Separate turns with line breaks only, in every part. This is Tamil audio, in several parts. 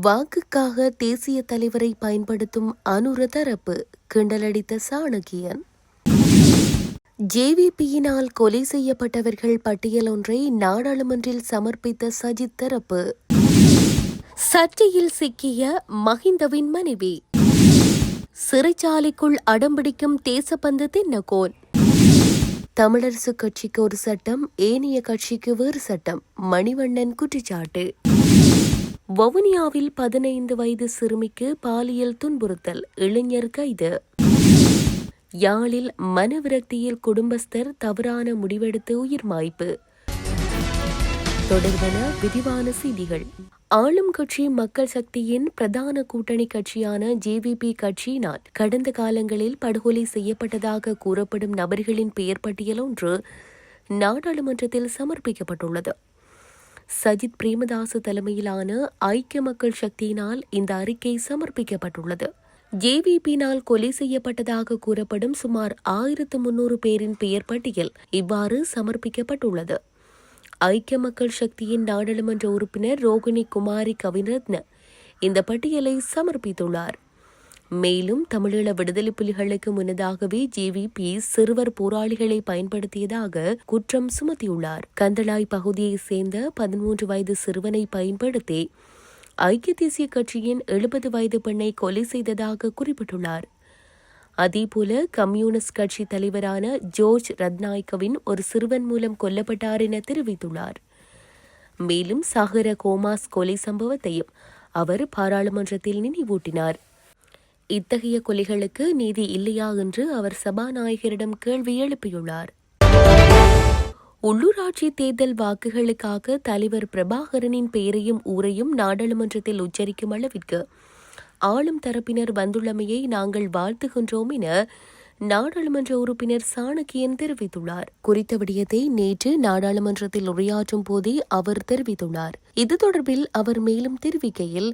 வாக்குக்காக தேசிய தலைவரை பயன்படுத்தும் அனுர தரப்பு கிண்டலடித்த சாணக்கியன். ஜேவிபியினால் கொலை செய்யப்பட்டவர்கள் பட்டியல் ஒன்றை நாடாளுமன்றில் சமர்ப்பித்த சஜித் தரப்பு. சர்ச்சையில் சிக்கிய மஹிந்தவின் மனைவி. சிறைச்சாலைக்குள் அடம்பிடிக்கும் தேசப்பந்து தின்னகோன் தமிழரசு கட்சிக்கு ஒரு சட்டம் ஏனைய கட்சிக்கு வேறு சட்டம் மணிவண்ணன் குற்றச்சாட்டு. வவுனியாவில் பதினைந்து வயது சிறுமிக்கு பாலியல் துன்புறுத்தல் இளைஞர் கைது. யாழில் மனவிரக்தியில் குடும்பஸ்தர் தவறான முடிவெடுத்து உயிர் மாய்ப்பு. தொடர்பன விரிவான செய்திகள். ஆளும் கட்சி மக்கள் சக்தியின் பிரதான கூட்டணி கட்சியான ஜேவிபி கட்சியினால் கடந்த காலங்களில் படுகொலை செய்யப்பட்டதாக கூறப்படும் நபர்களின் பெயர் பட்டியல் ஒன்று நாடாளுமன்றத்தில் சமர்ப்பிக்கப்பட்டுள்ளது. சஜித் பிரேமதாசு தலைமையிலான ஐக்கிய மக்கள் சக்தியினால் இந்த அறிக்கை சமர்ப்பிக்கப்பட்டுள்ளது. ஜேவிபியினால் கொலை செய்யப்பட்டதாக கூறப்படும் சுமார் ஆயிரத்து முன்னூறு பேரின் பெயர் பட்டியல் இவ்வாறு சமர்ப்பிக்கப்பட்டுள்ளது. ஐக்கிய மக்கள் சக்தியின் நாடாளுமன்ற உறுப்பினர் ரோகிணி குமாரி கவிரத்ன இந்த பட்டியலை சமர்ப்பித்துள்ளார். மேலும் தமிழீழ விடுதலை புலிகளுக்கு முன்னதாகவே ஜேவிபி சிறுவர் போராளிகளை பயன்படுத்தியதாக குற்றம் சுமத்தியுள்ளார். கந்தளாய் பகுதியைச் சேர்ந்த பதிமூன்று வயது சிறுவனை பயன்படுத்தி ஐக்கிய தேசிய கட்சியின் எழுபது வயது பெண்ணை கொலை செய்ததாக குறிப்பிட்டுள்ளார். அதேபோல கம்யூனிஸ்ட் கட்சி தலைவரான ஜோர்ஜ் ரத்நாயக்கவின் ஒரு சிறுவன் மூலம் கொல்லப்பட்டார் என தெரிவித்துள்ளார். மேலும் சாகர கோமாஸ் கொலை சம்பவத்தையும் அவர் பாராளுமன்றத்தில் நினைவூட்டினார். இத்தகைய கொலைகளுக்கு நீதி இல்லையா என்று அவர் சபாநாயகரிடம் கேள்வி எழுப்பியுள்ளார். உள்ளூராட்சி தேர்தல் வாக்குகளுக்காக தலைவர் பிரபாகரனின் பெயரையும் ஊரையும் நாடாளுமன்றத்தில் உச்சரிக்கும் அளவிற்கு ஆளும் தரப்பினர் வந்துள்ளமையை நாங்கள் வாழ்த்துகின்றோம் என நாடாளுமன்ற உறுப்பினர் சாணக்கியன் தெரிவித்துள்ளார். குறித்த விடயத்தை நேற்று நாடாளுமன்றத்தில் உரையாற்றும் போதே அவர் தெரிவித்துள்ளார். இது தொடர்பில் அவர் மேலும் தெரிவிக்கையில்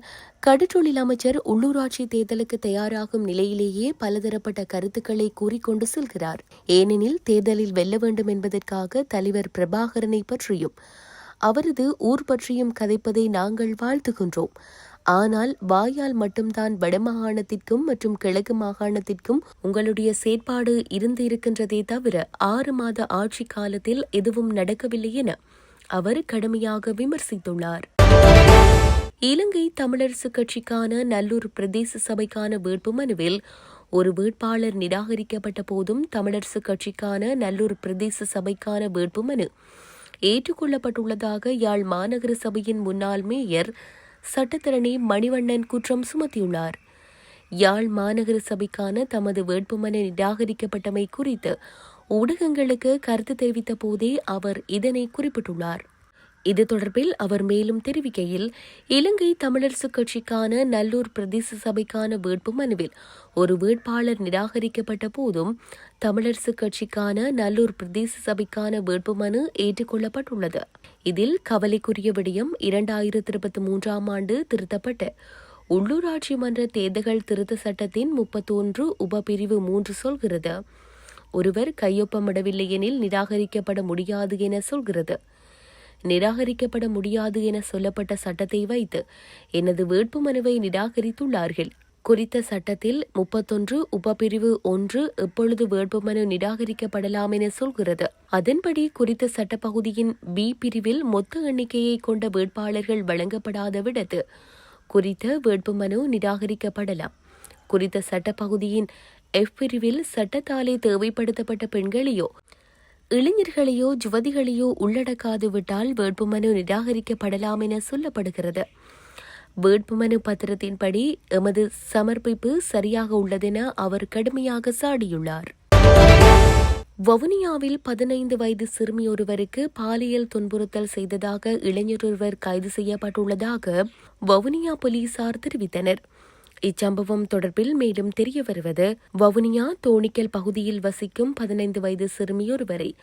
கடற்றொழில் அமைச்சர் உள்ளூராட்சி தேர்தலுக்கு தயாராகும் நிலையிலேயே பலதரப்பட்ட கருத்துக்களை கூறிக்கொண்டு செல்கிறார். ஏனெனில் தேர்தலில் வெல்ல வேண்டும் என்பதற்காக தலைவர் பிரபாகரனை பற்றியும் அவரது ஊர் பற்றியும் கதைப்பதை நாங்கள் வாழ்த்துகின்றோம். ஆனால் வாயால் மட்டும்தான் வடமாகாணத்திற்கும் மற்றும் கிழக்கு மாகாணத்திற்கும் உங்களுடைய செயற்பாடு இருந்து இருக்கின்றதே தவிர ஆறு மாத ஆட்சி காலத்தில் எதுவும் நடக்கவில்லை என அவர் கடுமையாக விமர்சித்துள்ளார். இலங்கை தமிழரசு கட்சிக்கான நல்லூர் பிரதேச சபைக்கான வேட்புமனுவில் ஒரு வேட்பாளர் நிராகரிக்கப்பட்ட போதும் தமிழரசு கட்சிக்கான நல்லூர் பிரதேச சபைக்கான வேட்புமனு ஏற்றுக்கொள்ளப்பட்டுள்ளதாக யாழ் மாநகர சபையின் முன்னாள் மேயர் சட்டத்தரணி மணிவண்ணன் குற்றம் சுமத்தியுள்ளார். யாழ் மாநகர சபைக்கான தமது வேட்புமனு நிராகரிக்கப்பட்டமை குறித்து ஊடகங்களுக்கு கருத்து தெரிவித்த போதே அவர் இதனை குறிப்பிட்டுள்ளார். இது தொடர்பில் அவர் மேலும் தெரிவிக்கையில் இலங்கை தமிழரசுக் கட்சிக்கான நல்லூர் பிரதேச சபைக்கான வேட்பு மனுவில் ஒரு வேட்பாளர் நிராகரிக்கப்பட்ட போதும் தமிழரசுக் கட்சிக்கான நல்லூர் பிரதேச சபைக்கான வேட்புமனு ஏற்றுக்கொள்ளப்பட்டுள்ளது. இதில் கவலைக்குரிய விடயம் இரண்டாயிரத்தி இருபத்தி மூன்றாம் ஆண்டு திருத்தப்பட்ட உள்ளூராட்சி மன்ற தேர்தல்கள் திருத்த சட்டத்தின் முப்பத்தொன்று உபபிரிவு மூன்று சொல்கிறது. ஒருவர் கையொப்பமிடவில்லை எனில் நிராகரிக்கப்பட முடியாது என சொல்கிறது. நிராகரிக்கப்பட முடியாது என சொல்லப்பட்ட சட்டத்தை வைத்து எனது வேட்புமனுவை நிராகரித்துள்ளார்கள். குறித்த சட்டத்தில் முப்பத்தொன்று உபப்பிரிவு ஒன்று எப்பொழுது வேட்புமனு நிராகரிக்கப்படலாம் என சொல்கிறது. அதன்படி குறித்த சட்டப்பகுதியின் பி பிரிவில் மொத்த எண்ணிக்கையை கொண்ட வேட்பாளர்கள் வழங்கப்படாத விடத்து குறித்த வேட்புமனு நிராகரிக்கப்படலாம். குறித்த சட்டப்பகுதியின் எஃப் பிரிவில் சட்டத்தாலே தேவைப்படுத்தப்பட்ட பெண்களையோ இளைஞர்களையோ யுவதிகளையோ உள்ளடக்காது விட்டால் வேட்புமனு நிராகரிக்கப்படலாம் என சொல்லப்படுகிறது. வேட்புமனு பத்திரத்தின்படி எமது சமர்ப்பிப்பு சரியாக உள்ளதென அவர் கடுமையாக சாடியுள்ளார். வவுனியாவில் பதினைந்து வயது சிறுமி ஒருவருக்கு பாலியல் துன்புறுத்தல் செய்ததாக இளைஞர் ஒருவர் கைது செய்யப்பட்டுள்ளதாக வவுனியா போலீசார் தெரிவித்தனர். இச்சம்பவம் தொடர்பில் மேலும் தெரிய வருவது வவுனியா தோணிக்கல் பகுதியில் வசிக்கும் பதினைந்து வயது சிறுமியொருவரை.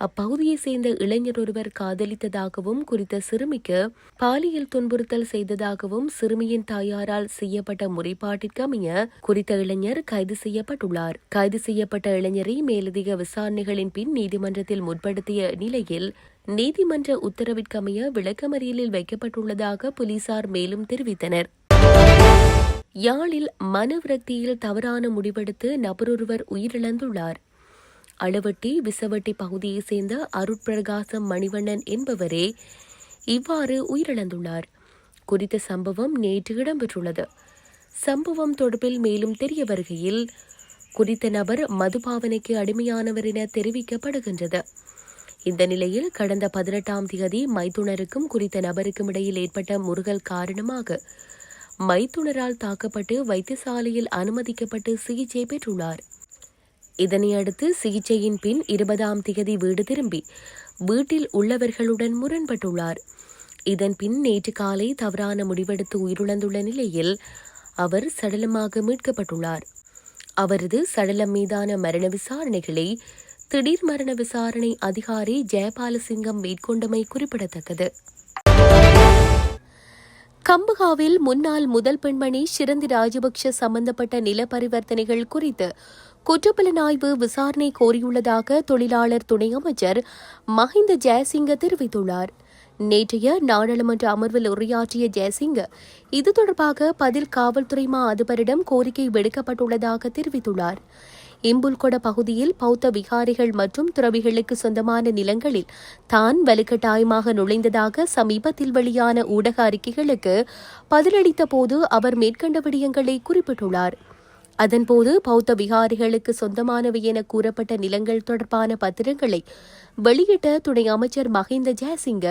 அப்பகுதியைச் சேர்ந்த இளைஞர் ஒருவர் காதலித்ததாகவும் குறித்த சிறுமிக்கு பாலியல் துன்புறுத்தல் செய்ததாகவும் சிறுமியின் தாயாரால் செய்யப்பட்ட முறைப்பாட்டிற்கு அமைய குறித்த இளைஞர் கைது செய்யப்பட்டுள்ளார். கைது செய்யப்பட்ட இளைஞரை மேலதிக விசாரணைகளின் பின் நீதிமன்றத்தில் முற்படுத்திய நிலையில் நீதிமன்ற உத்தரவிற்கமைய விளக்கமறியலில் வைக்கப்பட்டுள்ளதாக போலீசார் மேலும் தெரிவித்தனர். யாழில் மனவிரக்தியில் தவறான முடிவெடுத்து நபரொருவர் உயிரிழந்துள்ளார். அளவட்டி விசவட்டி பகுதியைச் சேர்ந்த அருட்பிரகாசம் மணிவண்ணன் என்பவரே இவ்வாறு உயிரிழந்துள்ளார். குறித்த சம்பவம் நேற்று இடம்பெற்றுள்ளது. சம்பவம் தொடர்பில் மேலும் தெரிய வருகையில் குறித்த நபர் மதுபாவனைக்கு அடிமையானவர் என தெரிவிக்கப்படுகின்றது. இந்த நிலையில் கடந்த பதினெட்டாம் தேதி மைத்துனருக்கும் குறித்த நபருக்கும் இடையில் ஏற்பட்ட முருகல் காரணமாக மைத்துணரால் தாக்கப்பட்டு வைத்தியசாலையில் அனுமதிக்கப்பட்டு சிகிச்சை பெற்றுள்ளார். இதனையடுத்து சிகிச்சையின் பின் இருபதாம் திகதி வீடு திரும்பி வீட்டில் உள்ளவர்களுடன் முரண்பட்டுள்ளார். இதன் பின் நேற்று காலை தவறான முடிவெடுத்து உயிரிழந்துள்ள நிலையில் அவர் சடலமாக மீட்கப்பட்டுள்ளார். அவரது சடலம் மீதான மரண விசாரணைகளை திடீர் மரண விசாரணை அதிகாரி ஜெயபாலசிங்கம் மேற்கொண்டமை குறிப்பிடத்தக்கது. கம்புகாவில் முன்னாள் முதல் பெண்மணி ஷிரந்தி ராஜபக்ஷ சம்பந்தப்பட்ட நில பரிவர்த்தனைகள் குறித்து குற்றப்புலனாய்வு விசாரணை கோரியுள்ளதாக தொழிலாளர் துணை அமைச்சர் மஹிந்த ஜெயசிங்க தெரிவித்துள்ளார். நேற்றைய நாடாளுமன்ற அமர்வில் உரையாற்றிய ஜெயசிங்க இது தொடர்பாக பதில் காவல்துறை மா அதிபரிடம் கோரிக்கை விடுக்கப்பட்டுள்ளதாக தெரிவித்துள்ளார். இம்புல்கொட பகுதியில் பௌத்த விகாரிகள் மற்றும் துறவிகளுக்கு சொந்தமான நிலங்களில் தான் வலுக்கட்டாயமாக நுழைந்ததாக சமீபத்தில் வெளியான ஊடக அறிக்கைகளுக்கு பதிலளித்த போது அவர் மேற்கண்ட விடயங்களை குறிப்பிட்டுள்ளார். அதன்போது பௌத்த விகாரிகளுக்கு சொந்தமானவை என கூறப்பட்ட நிலங்கள் தொடர்பான பத்திரங்களை வெளியிட்ட துணை அமைச்சர் மஹிந்த ஜெயசிங்க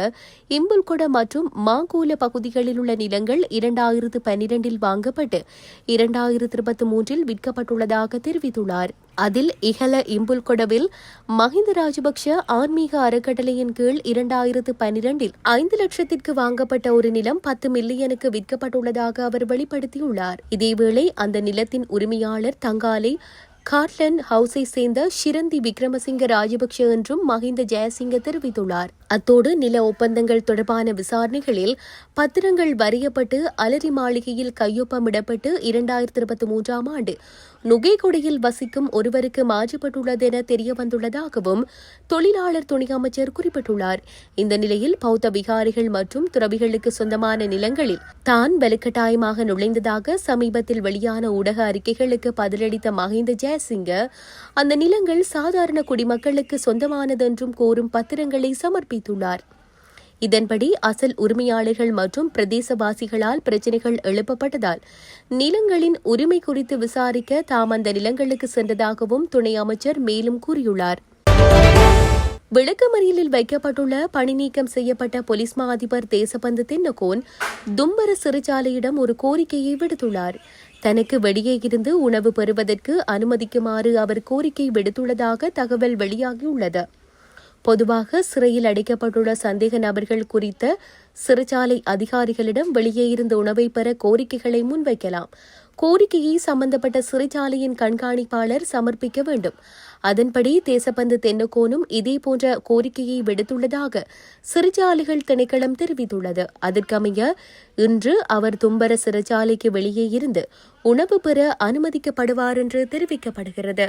இம்புல்கொட மற்றும் மாங்கூல பகுதிகளில் உள்ள நிலங்கள் இரண்டாயிரத்து பன்னிரண்டில் வாங்கப்பட்டு இரண்டாயிரத்து இருபத்தி மூன்றில் விற்கப்பட்டுள்ளதாக தெரிவித்துள்ளார். அதில் இகல இம்புல்கொடவில் மஹிந்த ராஜபக்ஷ ஆன்மீக அறக்கட்டளையின் கீழ் இரண்டாயிரத்து பனிரெண்டில் ஐந்து லட்சத்திற்கு வாங்கப்பட்ட ஒரு நிலம் பத்து மில்லியனுக்கு விற்கப்பட்டுள்ளதாக அவர் வெளிப்படுத்தியுள்ளார். இதேவேளை அந்த நிலத்தின் உரிமையாளர் தங்காலை கார்லன் ஹவுஸை சேர்ந்த ஷிரந்தி விக்ரமசிங்க ராஜபக்ஷ என்றும் மஹிந்த ஜெயசிங்க தெரிவித்துள்ளார். அத்தோடு நில ஒப்பந்தங்கள் தொடர்பான விசாரணைகளில் பத்திரங்கள் வரையப்பட்டு அலரி மாளிகையில் கையொப்பமிடப்பட்டு இரண்டாயிரத்தி இருபத்தி மூன்றாம் ஆண்டு நுகைகொடையில் வசிக்கும் ஒருவருக்கு மாற்றப்பட்டுள்ளது என தெரியவந்துள்ளதாகவும் தொழிலாளர் துணை அமைச்சர் குறிப்பிட்டுள்ளார். இந்த நிலையில் பௌத்த விகாரிகள் மற்றும் துறவிகளுக்கு சொந்தமான நிலங்களில் தான் வலுக்கட்டாயமாக நுழைந்ததாக சமீபத்தில் வெளியான ஊடக அறிக்கைகளுக்கு பதிலளித்த மஹிந்த ஜெயசிங்க அந்த நிலங்கள் சாதாரண குடிமக்களுக்கு சொந்தமானதென்றும் கோரும் பத்திரங்களை சமர்ப்பித்தார் தெரிவித்துள்ளார். இதன்படி அசல் உரிமையாளர்கள் மற்றும் பிரதேசவாசிகளால் பிரச்சினைகள் எழுப்பப்பட்டதால் நிலங்களின் உரிமை குறித்து விசாரிக்க தாம் அந்த நிலங்களுக்கு சென்றதாகவும் துணை அமைச்சர் மேலும் கூறியுள்ளார். விளக்கமறியலில் வைக்கப்பட்டுள்ள பணிநீக்கம் செய்யப்பட்ட போலீஸ் மா அதிபர் தேசபந்து தென்னகோன் தும்பர சிறைச்சாலையிடம் ஒரு கோரிக்கையை விடுத்துள்ளார். தனக்கு வெளியே இருந்து உணவு பெறுவதற்கு அனுமதிக்குமாறு அவர் கோரிக்கை விடுத்துள்ளதாக தகவல் வெளியாகியுள்ளது. பொதுவாக சிறையில் அடைக்கப்பட்டுள்ள சந்தேக நபர்கள் குறித்த சிறைச்சாலை அதிகாரிகளிடம் வெளியே இருந்து உணவை பெற கோரிக்கைகளை முன்வைக்கலாம். கோரிக்கையை சம்பந்தப்பட்ட சிறைச்சாலையின் கண்காணிப்பாளர் சமர்ப்பிக்க வேண்டும். அதன்படி தேசப்பந்து தென்னக்கோனும் இதேபோன்ற கோரிக்கையை விடுத்துள்ளதாக சிறைச்சாலைகள் திணைக்களம் தெரிவித்துள்ளது. அதற்கமைய இன்று அவர் தும்பர சிறைச்சாலைக்கு வெளியே இருந்து உணவு பெற அனுமதிக்கப்படுவார் என்று தெரிவிக்கப்படுகிறது.